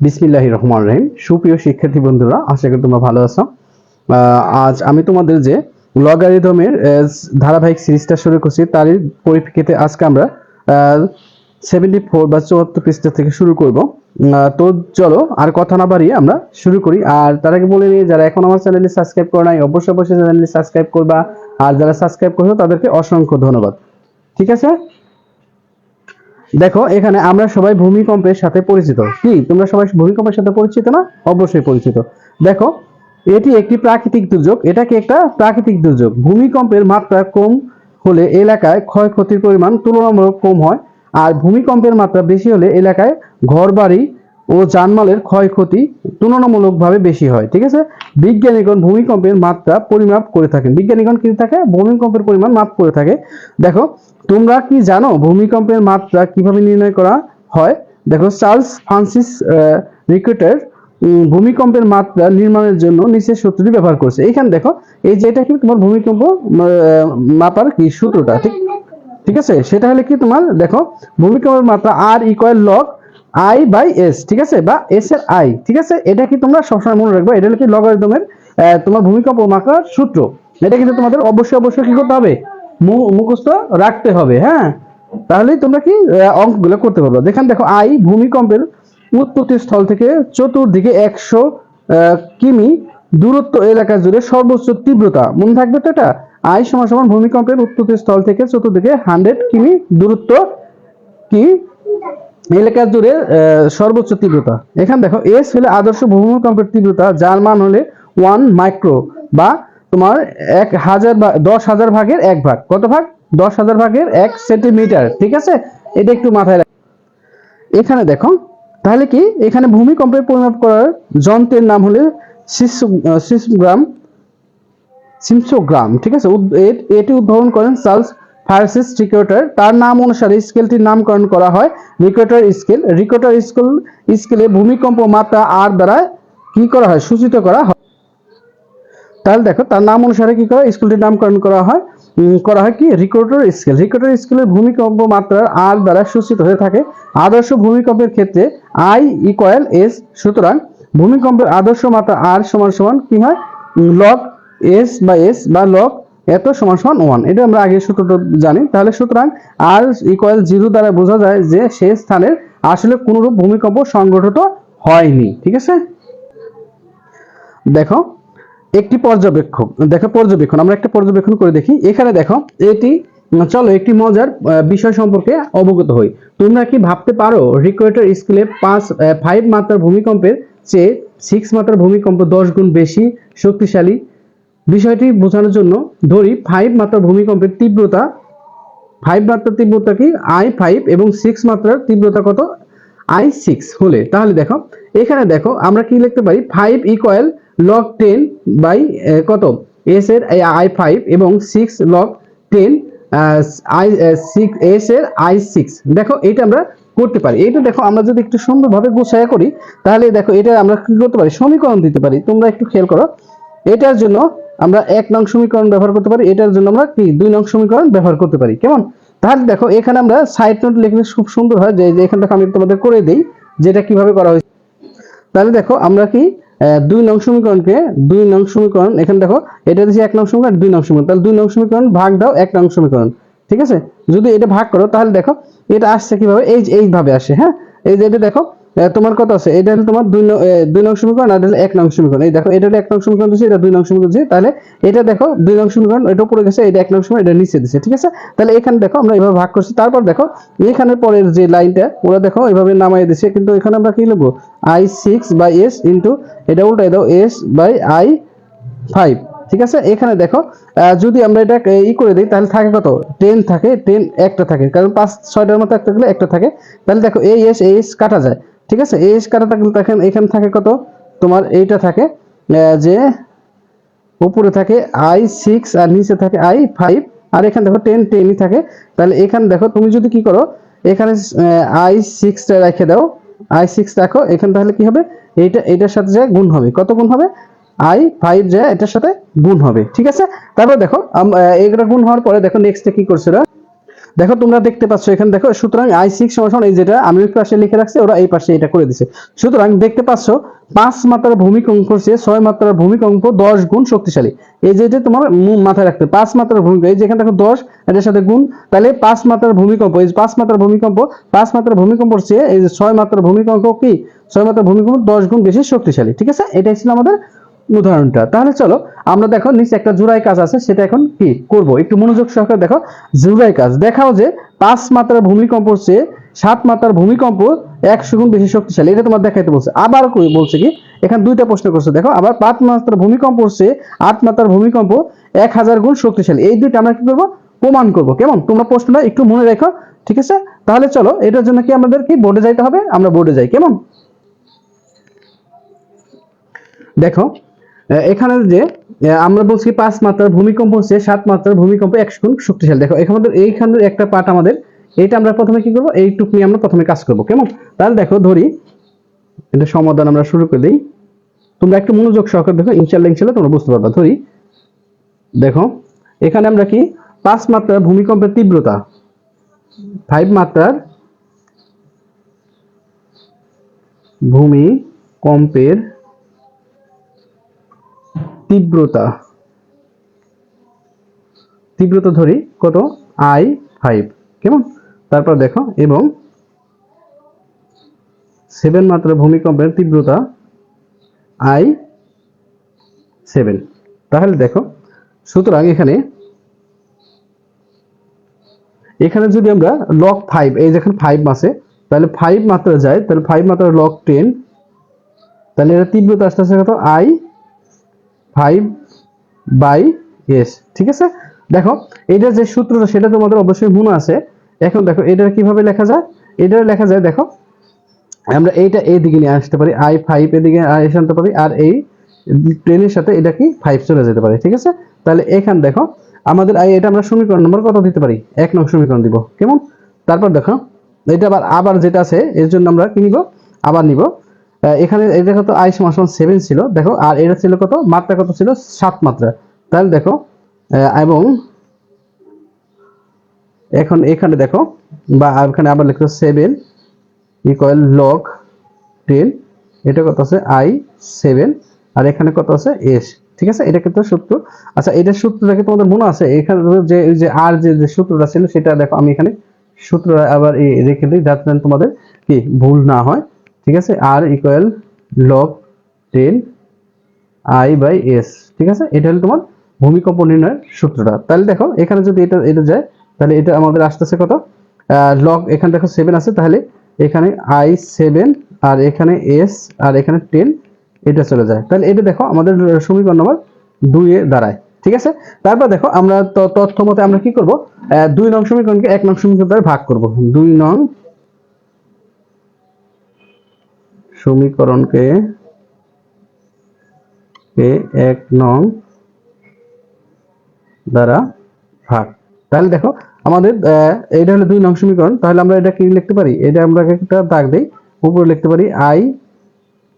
বিসমিল্লাহ রহমান রহিম। সুপ্রিয় শিক্ষার্থী বন্ধুরা, আশা করি তোমরা ভালো আছো। আজ আমি তোমাদের যে লগারিদমের ধারাবাহিক সিরিজটা শুরু করছি, তারই পরিপ্রেক্ষিতে আজকে আমরা সেভেন্টি ফোর বা চুয়াত্তর পৃষ্ঠা থেকে শুরু করব। তো চলো, আর কথা না বাড়িয়ে আমরা শুরু করি। আর তার আগে বলে নিই, যারা এখন আমার চ্যানেলে সাবস্ক্রাইব করে নাই, অবশ্যই অবশ্যই চ্যানেলটি সাবস্ক্রাইব করবা। আর যারা সাবস্ক্রাইব করছ, তাদেরকে অসংখ্য ধন্যবাদ। ঠিক আছে? দেখো, এখানে আমরা সবাই ভূমিকম্পের সাথে পরিচিত। কি? তোমরা সবাই ভূমিকম্পের সাথে পরিচিত না? অবশ্যই পরিচিত। দেখো, এটি একটি প্রাকৃতিক দুর্যোগ। এটাকে একটা প্রাকৃতিক দুর্যোগ। ভূমিকম্পের মাত্রা কম হলে এলাকায় ক্ষয়ক্ষতির পরিমাণ তুলনামূলক কম হয়, আর ভূমিকম্পের মাত্রা বেশি হলে এলাকায় ঘরবাড়ি ও জানমালের ক্ষয়ক্ষতি তুলনামূলকভাবে বেশি হয়, ঠিক আছে? বিজ্ঞানীগণ ভূমিকম্পের মাত্রা পরিমাপ করে থাকেন। বিজ্ঞানীগণ কি থাকে? ভূমিকম্পের পরিমাণ মাপ করে থাকে। দেখো তোমরা কি জানো ভূমিকম্পের মাত্রা কীভাবে নির্ণয় করা হয়? দেখো, চার্লস ফ্রান্সিস রিকেটার ভূমিকম্পের মাত্রা নির্মাণের জন্য নিচের সূত্রটি ব্যবহার করছে। এইখানে দেখো, এই যে এটা কি তোমার ভূমিকম্প মাপার কি সূত্রটা, ঠিক? ঠিক আছে? সেটা হলে কি তোমার, দেখো, ভূমিকম্পের মাত্রা R equal log I by S ঠিক আছে? বা এস এর আই ঠিক আছে? এটা কি তোমরা সবসময় মনে রাখবে? এটা হলো কি লগারিদমের তোমার ভূমিকম্প মাত্রার সূত্র। এটা কিন্তু তোমাদের অবশ্যই অবশ্যই কি করতে হবে? মুখস্থ রাখতে হবে হ্যাঁ? তাহলেই তোমরা কি অঙ্কগুলো করতে পারবে। দেখেন, দেখো, আই ভূমিকম্পের উৎপত্তি স্থল থেকে চতুর্দিকে একশো কিমি দূরত্ব এলাকা জুড়ে সর্বোচ্চ তীব্রতা। মনে থাকবে তো এটা? আই সমান সমান ভূমিকম্পের উৎপত্তি স্থল থেকে চতুর্দিকে হান্ড্রেড কিমি দূরত্ব কি এলাকা জুড়ে সর্বোচ্চ তীব্রতা। এখানে দেখো, এস হলে আদর্শ ভূমিকম্পের তীব্রতা, যার মান হলে ওয়ান মাইক্রো বা তোমার এক হাজার দশ হাজার ভাগের এক ভাগ। কত ভাগ? দশ হাজার ভাগের এক সেন্টিমিটার, ঠিক আছে? এটা একটু মাথায় রাখ এখানে দেখো, তাহলে কি? এখানে ভূমিকম্পের পরিমাপ করার যন্ত্রের নাম হলে সিসমোগ্রাম, সিমসোগ্রাম, ঠিক আছে? এটি উদ্ভাবন করেন চার্লস ফার্সিস রিকোটার তার নাম অনুসারে স্কেলটির নামকরণ করা হয় রিকোটার স্কেল। রিকোটার স্কেল স্কেলে ভূমিকম্প মাত্রা আর দ্বারা কি করা হয়? সূচিত করা হয়। তাহলে দেখো, তার নাম অনুসারে কি করা? স্কুলটির নামকরণ করা হয় করা হয় কি? রিকর্ডার স্কেল রিকর্ডার স্কেলের ভূমিকম্প মাত্রার আর দ্বারা সূচিত হয়ে থাকে। আদর্শ ভূমিকম্পের ক্ষেত্রে আই ইকুয়াল এস সুতরাং ভূমিকম্পের আদর্শ মাত্রা আর সমান সমান কি হয়? লগ এস বা এস বা লগ এত সমান সমান ওয়ান এটা আমরা আগে সূত্রটা জানি। তাহলে সুতরাং আর ইকুয়াল জিরো দ্বারা বোঝা যায় যে সে স্থানের আসলে কোনরূপ ভূমিকম্প সংগঠিত হয়নি। ঠিক আছে? দেখো একটি পর্যবেক্ষক, দেখো পর্যবেক্ষণ, আমরা একটা পর্যবেক্ষণ করে দেখি। এখানে দেখো, এটি চলো একটি মজার বিষয় সম্পর্কে অবগত হই। তোমরা কি ভাবতে পারো রিকোয়েটার স্কেলে পাঁচ ফাইভ মাত্রার ভূমিকম্পের চেয়ে সিক্স মাত্রার ভূমিকম্প দশ গুণ বেশি শক্তিশালী? বিষয়টি বোঝানোর জন্য ধরি ফাইভ মাত্রার ভূমিকম্পের তীব্রতা ফাইভ মাত্রার তীব্রতা কি? আই ফাইভ এবং সিক্স মাত্রার তীব্রতা কত? আই সিক্স হলে, তাহলে দেখো, এখানে দেখো আমরা কি লিখতে পারি? Five equal log ten by কত? এস এর আই ফাইভ এবং six log ten I six S এর আই সিক্স দেখো, এটা আমরা করতে পারি। এটা দেখো, আমরা যদি একটু সুন্দরভাবে গুছায়া করি, তাহলে দেখো, এটা আমরা কি করতে পারি? সমীকরণ দিতে পারি। তোমরা একটু খেয়াল করো। এটার জন্য আমরা এক নং সমীকরণ ব্যবহার করতে পারি। এটার জন্য আমরা কি? দুই নং সমীকরণ ব্যবহার করতে পারি। কেমন? তাহলে দেখো, এখানে আমরা সাইড নোট লিখলে খুব সুন্দর হয় যে এখান থেকে আমি তোমাদের করে দেই যেটা কীভাবে করা হয়েছে। তাহলে দেখো, আমরা কি দুই নং সমীকরণকে দুই নং সমীকরণ, এখানে দেখো, এটা দিচ্ছি এক নং সমীকরণ, দুই নং সমীকরণ। তাহলে দুই নং সমীকরণ ভাগ দাও, এক নং সমীকরণ, ঠিক আছে? যদি এটা ভাগ করো, তাহলে দেখো, এটা আসছে কীভাবে? এই এইভাবে আসে হ্যাঁ? এই যে এটা দেখো তোমার কত আছে, এটা হলো তোমার দুই দুই নং সমীকরণ আর এক নং সমীকরণ। এই দেখো, এটা এক নং সমীকরণ দিচ্ছে এটা দুই নং সমীকরণ দিচ্ছে তাহলে এটা দেখো, দুই নং সমীকরণ, এটা উপরে গেছে, এটা এক নং সমীকরণ, এটা নিচে দিচ্ছে ঠিক আছে? তাহলে এখানে দেখো, আমরা এভাবে ভাগ করছি, তারপর দেখো এখানে পরের যে লাইনটা, ওরা দেখো, এভাবে নামাই দিচ্ছে কিন্তু এখানে আমরা কি লিখব? I six by S into এটা উল্টাই দাও এস বাই আই ফাইভ ঠিক আছে? এখানে দেখো যদি আমরা এটা ই করে দিই, তাহলে থাকে কত? টেন থাকে টেন একটা থাকে, কারণ পাঁচ, ছয়টার মতো একটা গেলে একটা থাকে। তাহলে দেখো, এই এস এই এস কাটা যায়। ঠিক আছে? এই থাকলে তখন এখানে থাকে কত? তোমার এইটা থাকে যে উপরে থাকে আই সিক্স আর নিচে থাকে আই ফাইভ আর এখানে দেখো টেন টেনই থাকে। তাহলে এখানে দেখো, তুমি যদি কি করো, এখানে আই সিক্সটা রেখে দাও। আই সিক্স রাখো, এখানে তাহলে কি হবে? এইটা এটার সাথে যায় গুণ হবে। কত গুণ হবে? আই ফাইভ যায় এটার সাথে গুণ হবে। ঠিক আছে? তারপর দেখো এগুলো গুণ হওয়ার পরে দেখো নেক্সটে কি করছে দেখো, তোমরা দেখতে পাচ্ছ এখানে, দেখো, সুতরাং আই সিক্স সমান এই যেটা আমি এই পাশে লিখে রাখছি, ওরা এই পাশে এটা করে দিছে। সুতরাং দেখতে পাচ্ছ, পাঁচ মাত্রার ভূমিকম্প চেয়ে ছয় মাত্রার ভূমিকম্প দশ গুণ শক্তিশালী। এই যে এটা তোমার মাথায় রাখতে পাঁচ মাত্রার ভূমিকম্প এই যেখানে দেখো দশ, এটার সাথে গুণ, তাহলে পাঁচ মাত্রার ভূমিকম্প এই যে পাঁচ মাত্রার ভূমিকম্প পাঁচ মাত্রার ভূমিকম্প চেয়ে এই যে ছয় মাত্রার ভূমিকম্প কি? ছয় মাত্রার ভূমিকম্প দশ গুণ বেশি শক্তিশালী, ঠিক আছে? এটাই ছিল আমাদের উদাহরণটা। তাহলে চলো, আমরা দেখো নিচে একটা জোড়াই কাজ আছে, সেটা এখন কি করব? একটু মনোযোগ সহকারে দেখো জোড়াই কাজ। দেখাও যে পাঁচ মাত্রার ভূমিকম্প চেয়ে সাত মাত্রার ভূমিকম্প একশো গুণ বেশি শক্তিশালী। এটা তোমার দেখাইতে বলছে। আবার বলছে কি, এখানে দুইটা প্রশ্ন করছে। দেখো, আবার পাঁচ মাত্রার ভূমিকম্প চেয়ে আট মাত্রার ভূমিকম্প এক হাজার গুণ শক্তিশালী। এই দুইটা আমরা কি করব? প্রমাণ করব। কেমন? তোমরা প্রশ্নটা একটু মনে রেখো, ঠিক আছে? তাহলে চলো, এটার জন্য কি আমাদের কি বোর্ডে যাইতে হবে? আমরা বোর্ডে যাই। কেমন? দেখো এখানে যে আমরা বলছি পাঁচ মাত্রার ভূমিকম্প হচ্ছে সাত মাত্রার ভূমিকম্প একশো গুণ শক্তিশালী। দেখো, এখানে এইখানে একটা পার্ট আমাদের, এইটা আমরা প্রথমে কি করব? এইটুক নিয়ে আমরা প্রথমে কাজ করব, কেমন? তাহলে দেখো, ধরি, এটা সমাধান আমরা শুরু করে দিই। তোমরা একটু মনোযোগ সহকারে দেখো ইনশাল্লাহ ইনশাল্লাহ তোমরা বুঝতে পারবা। ধরি, দেখো, এখানে আমরা কি? পাঁচ মাত্রার ভূমিকম্পের তীব্রতা। ফাইভ মাত্রার ভূমিকম্পের তীব্রতা। তীব্রতা ধরি, কত? আই ফাইভ কেমন? তারপর দেখো, এবং সেভেন মাত্রা ভূমিকম্পের তীব্রতা আই সেভেন তাহলে দেখো, সুতরাং এখানে এখানে যদি আমরা লক ফাইভ এই যেখানে ফাইভ আছে, তাহলে ফাইভ মাত্রা যায়, তাহলে ফাইভ মাত্রা লক টেন তাহলে এটা তীব্রতা আসতে আসতে কত? আই ফাইভ বাই এস, ঠিক আছে? দেখো এটার যে সূত্রটা, সেটা তোমাদের অবশ্যই মনে আছে। এখন দেখো কীভাবে লেখা যায়? লেখা যায়, দেখো, আমরা এইটা নিয়ে আসতে পারি, আই ফাইভ এদিকে এসে আনতে পারি, আর এই টেনের সাথে এটা কি ফাইভ চলে যেতে পারে, ঠিক আছে? তাহলে এখান দেখো, আমাদের আই, এটা আমরা সমীকরণ নম্বর কত দিতে পারি? এক নং সমীকরণ দিব, কেমন? তারপর দেখো, এটা আবার আবার যেটা আছে, এর জন্য আমরা কি নিব? আবার নিব এখানে এটা কত আই সমান সেভেন ছিল, দেখো, আর এটা ছিল কত? মাত্রা কত ছিল? সাত মাত্রা। তাহলে দেখো এবং এখন এখানে দেখো, বা এখানে আবার লিখছো সেভেন ইকুয়াল লগ টেন এটা কত আছে? আই সেভেন আর এখানে কত আছে? এস ঠিক আছে? এটা কিন্তু সূত্র। আচ্ছা এটা সূত্রটা কি তোমাদের মনে আছে? এখানে যে যে আর যে যে সূত্রটা ছিল, সেটা দেখো, আমি এখানে সূত্র আবার রেখে দিই, যাতে তোমাদের কি ভুল না হয়। ঠিক আছে? R equal log ten I by S ঠিক আছে? এটা হলো তোমার ভূমিকম্প নির্ণয়ের সূত্রটা। তাহলে দেখো, এখানে যদি এটা এটা যায়, তাহলে এটা আমাদের আসতেছে কত? লগ এখানে দেখো সেভেন আছে, তাহলে এখানে আই সেভেন আর এখানে এস আর এখানে টেন এটা চলে যায়। তাহলে এটা দেখো, আমাদের সমীকরণ নম্বর দুইয়ে দাঁড়ায়, ঠিক আছে? তারপর দেখো, আমরা তথ্য মতে আমরা কি করব? দুই নং সমীকরণকে এক নং সমীকরণ দ্বারা ভাগ করব। দুই নং সমীকরণকে এক নং দ্বারা ভাগ। তাহলে দেখো আমাদের এটা হলো দুই নং সমীকরণ তাহলে আমরা এটা কি লিখতে পারি? এটা আমরা একটা দাগ দেই উপরে লিখতে পারি আই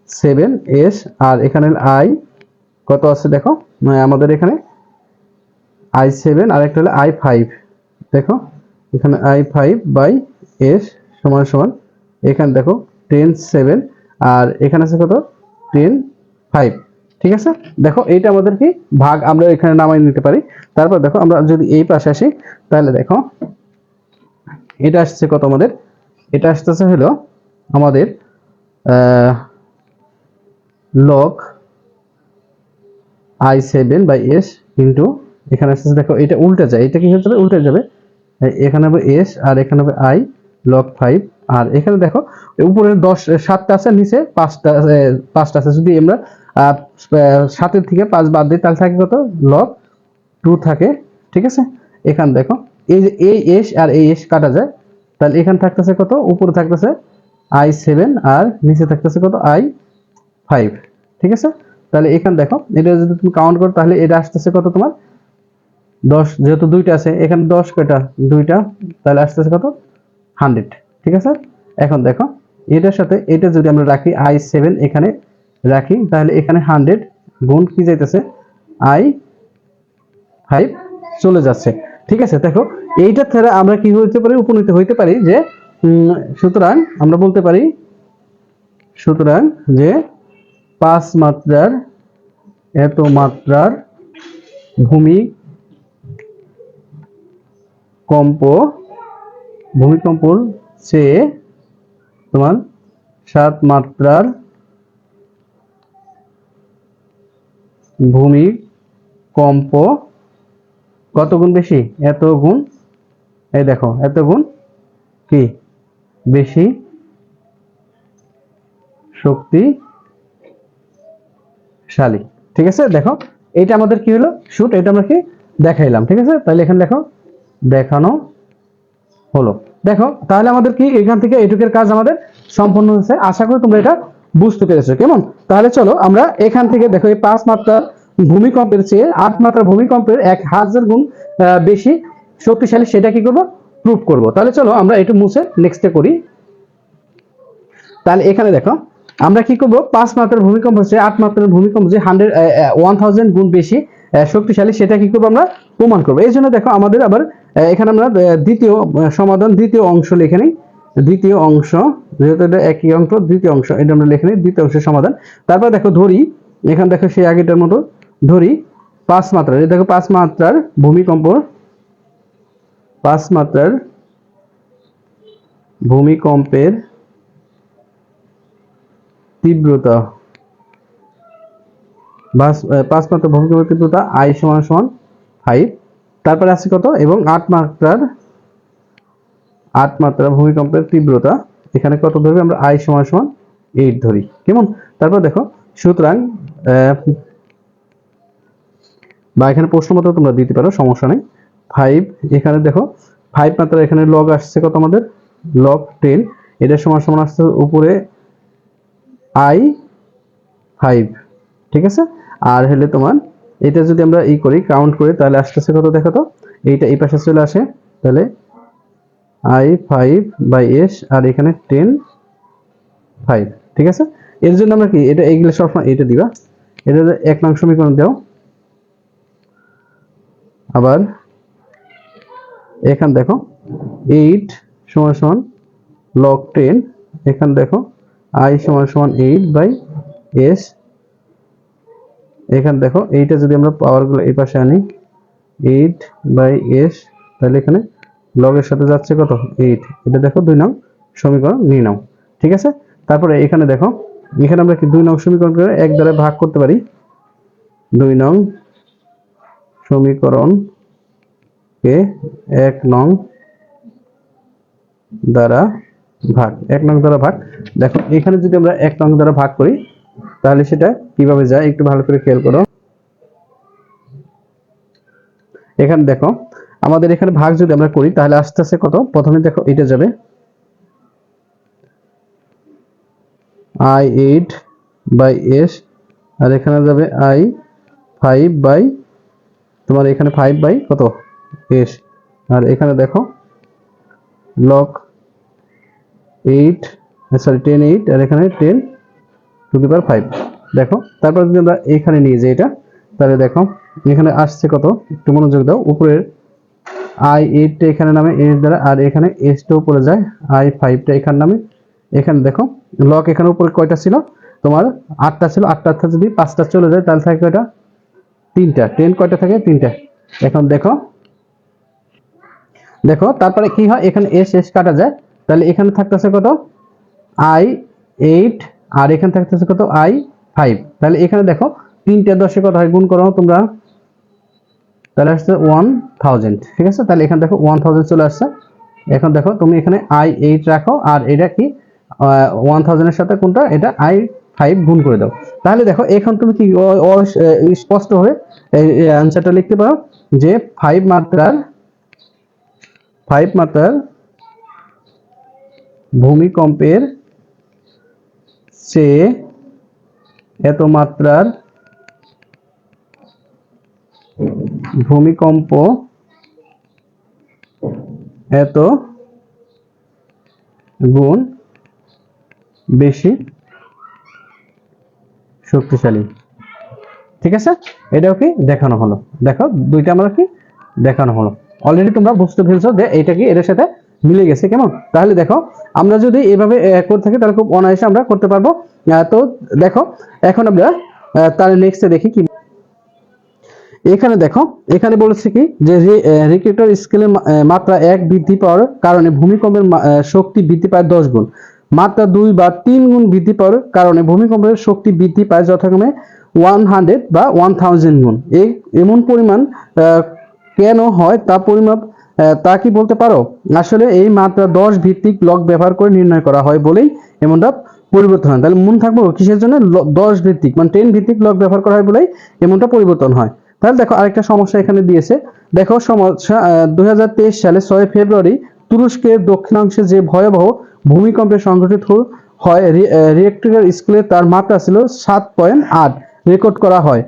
সেভেন এস আর এখানে আই কত আছে দেখো? আহ, আমাদের এখানে আই সেভেন আর একটা হলো আই ফাইভ দেখো এখানে আই ফাইভ বাই এস সমান সমান এখানে দেখো টেন সেভেন আর এখানে আছে কত? টেন ফাইভ ঠিক আছে? দেখো, এইটা আমাদের কি? ভাগ, আমরা এখানে নামাই নিতে পারি। তারপর দেখো, আমরা যদি এই পাশে আসি, তাহলে দেখো, এটা আসছে কত আমাদের? এটা আসতেছে হলো আমাদের log I seven by S into এখানে আসতেছে, দেখো, এটা উল্টে যায়। এটা কি হয়ে যাবে? উল্টে যাবে। এখানে হবে এস আর এখানে হবে আই লক ফাইভ আর এখানে দেখো, উপরে দশ, সাতটা আছে, নিচে পাঁচটা পাঁচটা আছে। যদি আমরা সাতের থেকে পাঁচ বাদ দিই, তাহলে থাকে কত? লগ টু থাকে, ঠিক আছে? এখানে দেখো, এই যে, এই এস আর এই এস কাটা যায়, তাহলে এখানে থাকতেছে কত? উপরে থাকতেছে আই সেভেন আর নিচে থাকতেছে কত? আই ফাইভ, ঠিক আছে? তাহলে এখানে দেখো, এটা যদি তুমি কাউন্ট করো, তাহলে এটা আসতেছে কত তোমার? দশ, যেহেতু দুইটা আছে, এখানে দশ কয়টা? দুইটা, তাহলে আসতেছে কত? হান্ড্রেড। ঠিক আছে? এখন দেখো, এটার সাথে এটা যদি আমরা রাখি আই সেভেন এখানে রাখি, তাহলে এখানে হান্ড্রেড গুণ কি যাইতেছে? আই ফাইভ চলে যাচ্ছে। ঠিক আছে, দেখো, এইটার ছাড়া আমরা কি হইতে পারি? উপনীত হইতে পারি যে সুতরাং আমরা বলতে পারি, সুতরাং যে পাঁচ মাত্রার এত মাত্রার ভূমি কম্প, ভূমিকম্পর চেয়ে তোমার সাত মাত্রার ভূমিকম্প কত গুণ বেশি? এত গুণ? এই দেখো, এত গুণ কি? বেশি শক্তিশালী ঠিক আছে? দেখো এটা আমাদের কি হলো? শুট এটা আমরা কি দেখাইলাম। ঠিক আছে? তাহলে এখানে দেখো, দেখানো হলো। দেখো, তাহলে আমাদের কি এখান থেকে এটুকের কাজ আমাদের সম্পূর্ণ হয়েছে? আশা করি তোমরা এটা বুঝতে পেরেছ। কেমন? তাহলে চলো, আমরা এখান থেকে দেখো, এই পাঁচ মাত্রা ভূমিকম্পের চেয়ে আট মাত্রা ভূমিকম্পের এক হাজার গুণ বেশি শক্তিশালী সেটা কি করব? প্রুভ করব। তাহলে চলো, আমরা একটু মুছে নেক্সটে করি। তাহলে এখানে দেখো, আমরা কি করব? পাঁচ মাত্রার ভূমিকম্প হচ্ছে, আট মাত্রার ভূমিকম্প যে হান্ড্রেড ওয়ান থাউজেন্ড গুণ বেশি শক্তিশালী সেটা কি করব আমরা? প্রমাণ করব। এই জন্য দেখো আমাদের আবার এখানে আমরা দ্বিতীয় সমাধান, দ্বিতীয় অংশ লিখে নিই। দ্বিতীয় অংশ, যেহেতু এটা একই অংশ, দ্বিতীয় অংশ, এটা আমরা লিখে নিই, দ্বিতীয় অংশের সমাধান। তারপর দেখো ধরি, এখানে দেখো সেই আগেটার মতো, ধরি পাঁচ মাত্রার। দেখো পাঁচ মাত্রার ভূমিকম্প, পাঁচ মাত্রার ভূমিকম্পের তীব্রতা, পাঁচ মাত্রা ভূমিকম্পের তীব্রতা, আই সমান সমান ফাইভ তারপরে আছে কত? এবং আট মাত্রার, আট মাত্রা ভূমিকম্পের তীব্রতা, এখানে কত ধরবে? আমরা আই সমান সমান এইট ধরি। কেমন? তারপর দেখো, সুতরাং বা এখানে প্রশ্ন মতো তোমরা দিতে পারো, সমস্যা নেই। ফাইভ এখানে দেখো ফাইভ মাত্রা এখানে লগ আসছে কত আমাদের? লগ টেন এটা সমান সমান আসছে উপরে আই ফাইভ ঠিক আছে? আর হলে তোমার এটা যদি আমরা ই করি কাউন্ট করি, তাহলে আসতেছে কত দেখো তো? এইটা এই পাশে চলে আসে, তাহলে আই ফাইভ বাই এস আর এখানে টেন ফাইভ ঠিক আছে? এর জন্য আমরা কি, এটা এইগুলো সবসময় এটা দিবা। এটা এক নং সমীকরণ দাও। আবার এখান দেখো এইট সমান সমান লগ টেন এখান দেখো আই সমান সমান এইট বাই এস এখান দেখো, এইটা যদি আমরা পাওয়ারগুলো এই পাশে আনি এইট বাই এস তাহলে এখানে লগের সাথে যাচ্ছে কত? এইট এটা দেখো দুই নং সমীকরণ নিয়ে নাও ঠিক আছে? তারপরে এখানে দেখো, এখানে আমরা কি দুই নং সমীকরণ করে এক দ্বারা ভাগ করতে পারি? দুই নং সমীকরণ কে এক নং দ্বারা ভাগ, এক নং দ্বারা ভাগ। দেখো, এখানে যদি আমরা এক নং দ্বারা ভাগ করি তাহলে সেটা কীভাবে যায়? একটু ভালো করে খেয়াল করো। এখানে দেখো, আমাদের এখানে ভাগ যদি আমরা করি, তাহলে আস্তে আস্তে কত? প্রথমে দেখো এটা যাবে। আই এইট বাই এস আর এখানে যাবে আই ফাইভ বাই তোমার এখানে ফাইভ বাই কত? এস আর এখানে দেখো log eight sorry ten eight আর এখানে ten to the power five. দেখো, তারপর যদি আমরা এখানে নিয়ে যাই এটা, তাহলে দেখো, এখানে আসছে কত? একটু মনোযোগ দাও, উপরের আই এইটটা এখানে নামে এস দ্বারা, আর এখানে এসটা উপরে যায় আই ফাইভটা এখানে নামে। এখানে দেখো লক এখানে উপরে কয়টা ছিল? তোমার আটটা ছিল, আটটা আটটা যদি পাঁচটা চলে যায়, তাহলে থাকে কয়টা? তিনটা। টেন কয়টা থাকে? তিনটা। এখন দেখো দেখো, তারপরে কি হয়? এখানে এস এস কাটা যায়। তাহলে এখানে থাকতেছে কত? আই এইট আর এখানে থাকতেছে কত? আই ফাইভ তাহলে এখানে দেখো, তিনটে দশে কত হয় গুণ করো তোমরা। তাহলে আসছে ওয়ান থাউজেন্ড ঠিক আছে? তাহলে এখানে দেখো ওয়ান থাউজেন্ড চলে আসছে। এখন দেখো, তুমি এখানে আই এইট রাখো, আর এটা কি? ওয়ান থাউজেন্ডের সাথে কোনটা? এটা আই ফাইভ গুণ করে দাও। তাহলে দেখো, এখন তুমি কি অ- অ- স্পষ্ট হয়ে অ্যান্সারটা লিখতে পারো যে ফাইভ মাত্রার ফাইভ মাত্রার ভূমিকম্পের চেয়ে এত মাত্রার ভূমিকম্প এত গুণ বেশি শক্তিশালী। ঠিক আছে? এটাও কি দেখানো হলো? দেখো, দুইটা আমরা কি দেখানো হলো। অলরেডি তোমরা বুঝতে পেরেছ যে এটা কি এর সাথে মিলে গেছে, কেমন? তাহলে দেখো, আমরা যদি এভাবে করে থাকি, তাহলে খুব অনায়াসে আমরা করতে পারব। তো দেখো, এখন আমরা তার নেক্সটে দেখি কি। এখানে দেখো, এখানে বলেছে কি, যে রিক্রিয়েটর স্কেলের মাত্রা এক বৃদ্ধি পাওয়ার কারণে ভূমিকম্পের শক্তি বৃদ্ধি পায় দশ গুণ। মাত্রা দুই বা তিন গুণ বৃদ্ধি পাওয়ার কারণে ভূমিকম্পের শক্তি বৃদ্ধি পায় যথাক্রমে ওয়ান হান্ড্রেড বা ওয়ান থাউজেন্ড গুণ। এই এমন পরিমাণ কেন হয়? তা পরিমাপ তা কি বলতে পারো? আসলে এই মাত্রা দশ ভিত্তিক লক ব্যবহার করে নির্ণয় করা হয় বলেই এমনটা পরিবর্তন হয়। তাহলে মন থাকব কিসের জন্য? দশ ভিত্তিক মানে টেন ভিত্তিক লক ব্যবহার করা হয় বলেই এমনটা পরিবর্তন হয়। তাহলে দেখো আরেকটা সমস্যা এখানে দিয়েছে। দেখো সমস্যা দুই হাজার তেইশ সালে ছয় ফেব্রুয়ারি তুরস্কের দক্ষিণাংশে যে ভয়াবহ ভূমিকম্পে সংঘটিত হয় রিয়েক্টরের স্কুলে তার মাত্রা ছিল সাত পয়েন্ট আট, রেকর্ড করা হয়।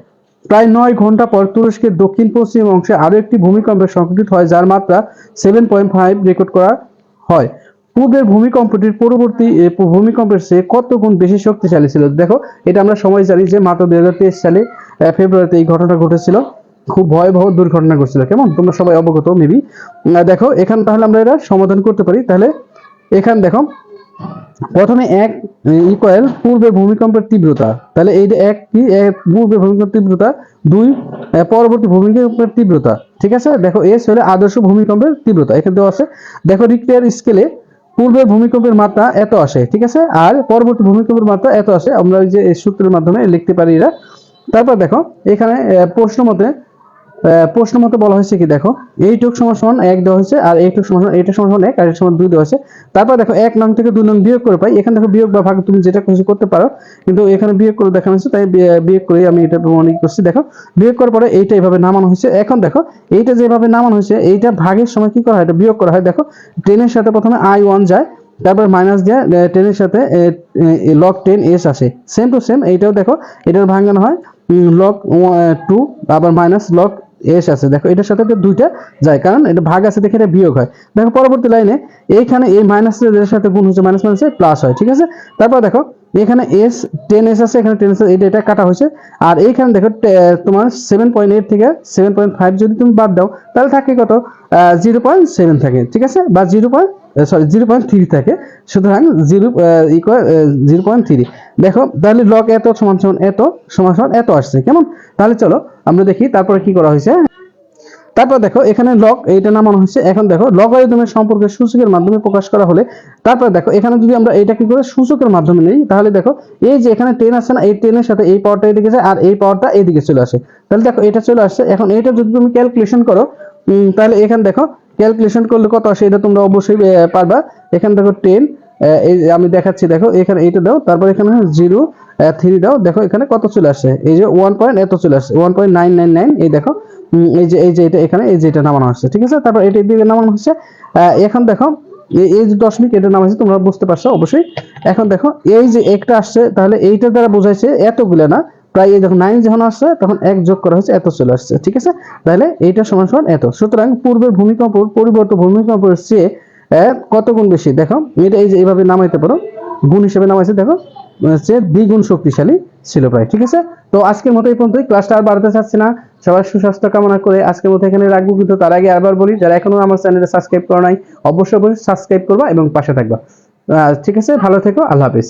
প্রায় নয় ঘণ্টা পর তুরস্কের দক্ষিণ পশ্চিম অংশে আরও একটি ভূমিকম্পে সংঘটিত হয়, যার মাত্রা সেভেন পয়েন্ট ফাইভ রেকর্ড করা হয়। পূর্বের ভূমিকম্পটির পরবর্তী ভূমিকম্পের চেয়ে কত গুণ বেশি শক্তিশালী ছিল? দেখো, এটা আমরা সময় জানি যে মাত্র দুই হাজার তেইশ সালে ফেব্রুয়ারিতে এই ঘটনা ঘটেছিল। খুব ভয়াবহ দুর্ঘটনা ঘটছিল। কেমন? তোমরা সবাই অবগত মেবি দেখো, এখান তাহলে আমরা এটা সমাধান করতে পারি। তাহলে এখান, দেখো প্রথমে এক ইকুয়াল পূর্বে ভূমিকম্পের তীব্রতা। তাহলে এই যে এক কি? এক পূর্বে ভূমিকম্পের তীব্রতা। দুই পরবর্তী ভূমিকম্পের তীব্রতা। ঠিক আছে? দেখো এস হলে আদর্শ ভূমিকম্পের তীব্রতা। এখানে দেওয়া আছে, দেখো রিক্টার স্কেলে পূর্বের ভূমিকম্পের মাত্রা এত আসে। ঠিক আছে? আর পরবর্তী ভূমিকম্পের মাত্রা এত আসে। আমরা ওই যে সূত্রের মাধ্যমে লিখতে পারি এরা। তারপর দেখো, এখানে প্রশ্ন মতে প্রশ্ন মতো বলা হয়েছে কি, দেখো এইটুক সমান সমান এক দেওয়া হয়েছে আর এইটুক সমান সমান এইটা সমান সমান এক আর এটা সমান দুই দেওয়া হয়েছে। তারপর দেখো, এক নং থেকে দুই নং বিয়োগ করে পাই। এখানে দেখো, বিয়োগ বা ভাগ তুমি যেটা খুশি করতে পারো, কিন্তু এখানে বিয়োগ করে দেখানো হয়েছে, তাই বিয়োগ করে আমি এটা প্রমাণিত করছি। দেখো, বিয়োগ করার পরে এইটা এইভাবে নামানো হয়েছে। এখন দেখো, এইটা যেভাবে নামানো হয়েছে, এইটা ভাগের সময় কি করা হয়? এটা বিয়োগ করা হয়। দেখো টেনের সাথে প্রথমে আই ওয়ান যায়, তারপর মাইনাস দিয়ে টেনের সাথে লক টেন এস আসে। সেম টু সেম এইটাও দেখো, এটার ভাঙানো হয় লক টু আবার মাইনাস লক এস আছে। দেখো, এটার সাথে দুইটা যায়, কারণ এটা ভাগ আছে দেখে এটা বিয়োগ হয়। দেখো, পরবর্তী লাইনে এইখানে এই মাইনাস এর সাথে গুণ হচ্ছে মাইনাস মাইনাসে প্লাস হয়, ঠিক আছে? তারপর দেখো, এখানে এস টেন এস আছে, এখানে টেন এস এটা এটা কাটা হয়েছে। আর এইখানে দেখো তোমার সেভেন পয়েন্ট এইট থেকে সেভেন পয়েন্ট ফাইভ যদি তুমি বাদ দাও, তাহলে থাকে কত? জিরো পয়েন্ট সেভেন থাকে, ঠিক আছে? বা zero point sorry zero point three থাকে। সুতরাং zero equal zero point three দেখো, তাহলে লগ এত সমান সমান এত, সমান সমান এত আসছে, কেমন? তাহলে চলো, আমরা দেখি তারপরে কি করা হয়েছে। তারপর দেখো, এখানে লগ এইটা নামানো হচ্ছে এখন দেখো লগারিদমের সম্পর্কে সূচকের মাধ্যমে প্রকাশ করা হলে, তারপর দেখো, এখানে যদি আমরা এটা কি করে সূচকের মাধ্যমে নেই, তাহলে দেখো, এই যে এখানে টেন আছে না, এই টেনের সাথে এই পাওয়ারটা এদিকে যায়, আর এই পাওয়ারটা এইদিকে চলে আসে। তাহলে দেখো, এটা চলে আসছে। এখন এটা যদি তুমি ক্যালকুলেশন করো তাহলে এখানে দেখো ক্যালকুলেশন করলে কত আসে, এটা তোমরা অবশ্যই পারবা। এখানে দেখো টেন এই আমি দেখাচ্ছি, দেখো, এখানে এইটা দাও, তারপর এখানে জিরো থ্রি দাও, দেখো, এখানে কত চলে আসছে এই যে ওয়ান পয়েন্ট এত চলে আসছে one point nine nine nine এই দেখো এই যে এই যে এটা এখানে, এই যে এটা নামানো হচ্ছে ঠিক আছে? তারপর এটা দিকে নামানো হচ্ছে এখন দেখো এই যে দশমিক, এটা নামাইছে, তোমরা বুঝতে পারছ, অবশ্যই। এখন দেখো, এই যে একটা আসছে, তাহলে এইটা দ্বারা বোঝাইছে এতগুলো না প্রায় যখন নাইন যখন আসছে, তখন এক যোগ করা হয়েছে, এত চলে আসছে, ঠিক আছে? তাহলে এইটা সমান সমান এত। সুতরাং পূর্বের ভূমিকম্প পরিবর্তন ভূমিকম্পের চেয়ে কত গুণ বেশি? দেখো, এটা এই যে এইভাবে নামাইতে পারো, গুণ হিসেবে নামাইছে, দেখো হচ্ছে দ্বিগুণ শক্তিশালী ছিল প্রায়, ঠিক আছে? তো আজকের মতো এই পর্যন্তই। ক্লাসটা আর বাড়াতে চাচ্ছি না। সবার সুস্বাস্থ্য কামনা করে আজকের মতো এখানে রাখব। কিন্তু তার আগে আবার বলি, যারা এখনও আমার চ্যানেলে সাবস্ক্রাইব করা নাই, অবশ্যই অবশ্যই সাবস্ক্রাইব করবা এবং পাশে থাকবা। ঠিক আছে? ভালো থেকো, আল্লাহ হাফিজ।